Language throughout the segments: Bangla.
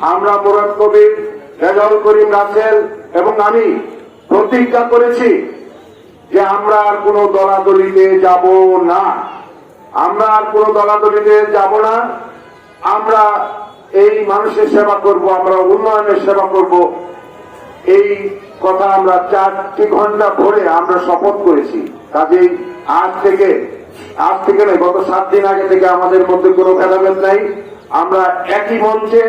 আমরা মুরাদ কবির, রেজাউল করিম রাসেল এবং আমি প্রতিজ্ঞা করেছি যে আমরা আর কোনো দলাদলিতে যাব না। আমরা আর কোনো দলাদলিতে যাব না। আমরা এই মানুষের সেবা করব, আমরা উন্নয়নের সেবা করব। এই কথা আমরা চারটি ঘণ্টা ভরে আমরা শপথ করেছি। কাজেই আজ থেকে আজ থেকে নয়, গত সাত দিন আগে থেকে আমাদের মধ্যে কোনো ভেদাভেদ নাই। আমরা একই মঞ্চে,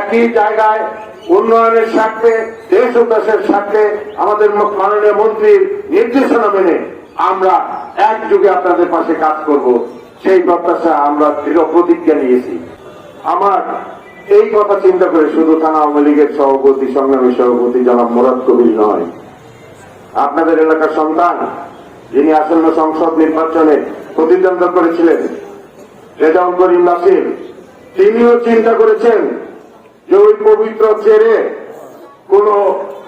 একই জায়গায় উন্নয়নের স্বার্থে, দেশ ও দেশের স্বার্থে আমাদের মাননীয় মন্ত্রীর নির্দেশনা মেনে আমরা একযোগে আপনাদের পাশে কাজ করব। সেই প্রত্যাশা আমরা দৃঢ় প্রতিজ্ঞা নিয়েছি। আমার এই কথা চিন্তা করে শুধু থানা আওয়ামী লীগের সভাপতি, সংগ্রামী সভাপতি জনাব মোরাদ কবির নয়। আপনাদের এলাকার সন্তান, যিনি আসন্ন সংসদ নির্বাচনে প্রতিদ্বন্দ্বিতা করেছিলেন, রেজাউল করিম নাসির তিনিও চিন্তা করেছেন যে ওই পবিত্র চেরে কোন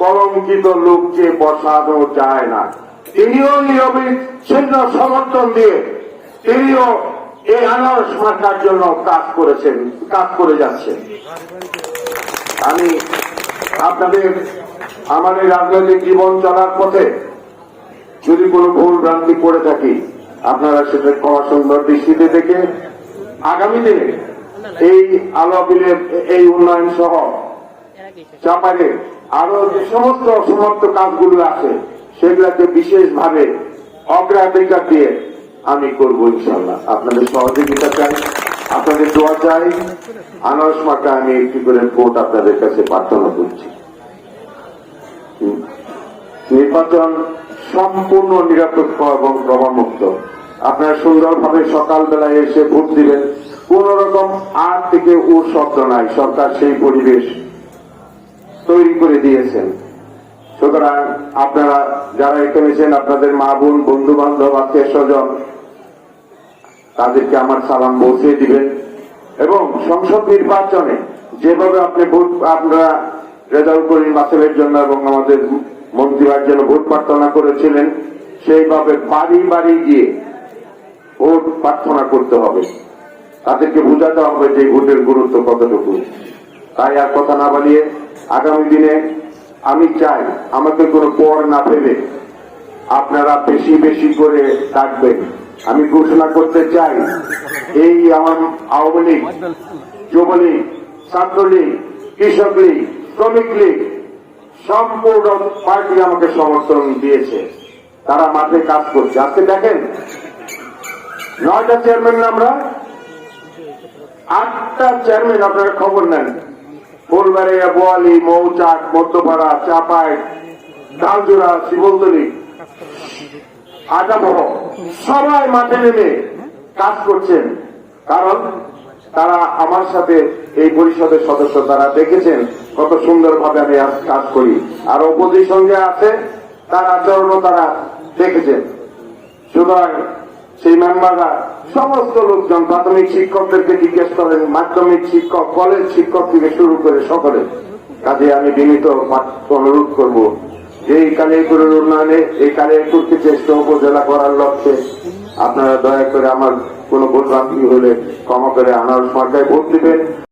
কলঙ্কিত লোককে বসানো যায় না। তিনিও নিরবিচ্ছিন্ন সমর্থন দিয়ে তিনিও এই আনারস মার্কার জন্য কাজ করেছেন, কাজ করে যাচ্ছেন। আমি আপনাদের, আমার এই রাজনৈতিক জীবন চলার পথে যদি কোনো ভুল ভ্রান্তি করে থাকি, আপনারা সেটা ক্ষমা সুন্দর দৃষ্টিতে দেখে আগামী দিনে এই আলোবিলের এই উন্নয়ন সহ চাপারে আরও যে সমস্ত সমস্ত কাজগুলো আছে, সেগুলাকে বিশেষভাবে অগ্রাধিকার দিয়ে আমি করব ইনশাল্লাহ আপনাদের সহযোগিতা চাই, আপনাদের দোয়া চাই। আনারস মাঠে আমি একটি করে ভোট আপনাদের কাছে প্রার্থনা করছি। নির্বাচন সম্পূর্ণ নিরপেক্ষ এবং প্রভাবমুক্ত। আপনারা সুন্দরভাবে সকালবেলায় এসে ভোট দিবেন কোন রকম আর থেকে ও শব্দ নাই। সরকার সেই পরিবেশ তৈরি করে দিয়েছেন। সুতরাং আপনারা যারা এখানে এসেছেন আপনাদের মা বোন বন্ধু বান্ধব আত্মীয় স্বজন তাদেরকে আমার সালাম পৌঁছে দিবেন। এবং সংসদ নির্বাচনে যেভাবে আপনি ভোট, আপনারা রেজাল্ট করিম বাসেলের জন্য এবং আমাদের মন্ত্রীবার জন্য ভোট প্রার্থনা করেছিলেন, সেইভাবে বাড়ি বাড়ি গিয়ে ভোট প্রার্থনা করতে হবে। তাদেরকে বোঝাতে হবে যে ভোটের গুরুত্ব কতটুকু। তাই আর কথা না বাড়িয়ে আগামী দিনে আমি চাই আমাকে কোনো পর না ফেলে আপনারা বেশি বেশি করে ডাকবেন। আমি ঘোষণা করতে চাই, এই আমার আওয়ামী লীগ, যুবলীগ, ছাত্রলীগ কৃষক লীগ শ্রমিক লীগ সম্পূর্ণ পার্টি আমাকে সমর্থন দিয়েছে। তারা মাঠে কাজ করছে। আজকে দেখেন, নয়টা চেয়ারম্যান আমরা আটটা চেয়ারম্যান আপনারা খবর নেন। ফুলবাড়িয়া বোয়ালি, মৌচাক, মধ্যপাড়া, চাপাই ডালজোড়া শিবলদলি আটাবহ সবাই মাঠে নেমে কাজ করছেন। কারণ তারা আমার সাথে এই পরিষদের সদস্য তারা দেখেছেন কত সুন্দরভাবে আমি কাজ করি। আর অপোজিশন যে আছে, তার আচরণও তারা দেখেছেন। সুতরাং সেই মেম্বাররা সমস্ত লোকজন প্রাথমিক শিক্ষকদেরকে জিজ্ঞেস করেন, মাধ্যমিক শিক্ষক, কলেজ শিক্ষক থেকে শুরু করে সকলে। কাজে আমি বিনীত অনুরোধ করব, যে এই কালিয়াপুরের উন্নয়নে এই কালিয়াপুরকে চেষ্টা উপজেলা করার লক্ষ্যে আপনারা দয়া করে আমার কোনো বাকি হলে ক্ষমা করে আনার সরকার ভোট দিবেন।